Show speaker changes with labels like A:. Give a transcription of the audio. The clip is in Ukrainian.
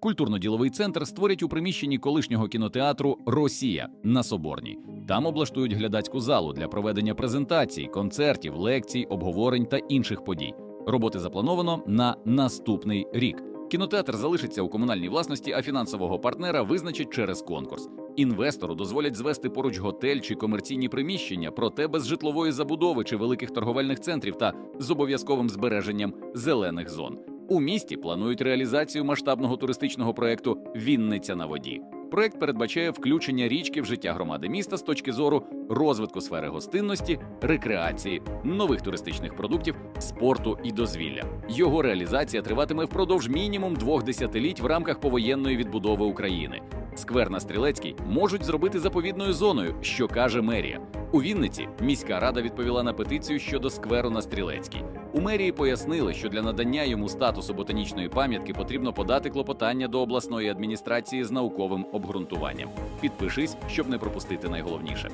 A: Культурно-діловий центр створять у приміщенні колишнього кінотеатру Росія на Соборній. Там облаштують глядацьку залу для проведення презентацій, концертів, лекцій, обговорень та інших подій. Роботи заплановано на наступний рік. Кінотеатр залишиться у комунальній власності, а фінансового партнера визначать через конкурс. Інвестору дозволять звести поруч готель чи комерційні приміщення, проте без житлової забудови чи великих торговельних центрів та з обов'язковим збереженням зелених зон. У місті планують реалізацію масштабного туристичного проекту Вінниця на воді. Проект передбачає включення річки в життя громади міста з точки зору розвитку сфери гостинності, рекреації, нових туристичних продуктів, спорту і дозвілля. Його реалізація триватиме впродовж мінімум двох десятиліть в рамках повоєнної відбудови України. Сквер на Стрілецький можуть зробити заповідною зоною, що каже мерія. У Вінниці міська рада відповіла на петицію щодо скверу на Стрілецькій. У мерії пояснили, що для надання йому статусу ботанічної пам'ятки потрібно подати клопотання до обласної адміністрації з науковим обґрунтуванням. Підпишись, щоб не пропустити найголовніше.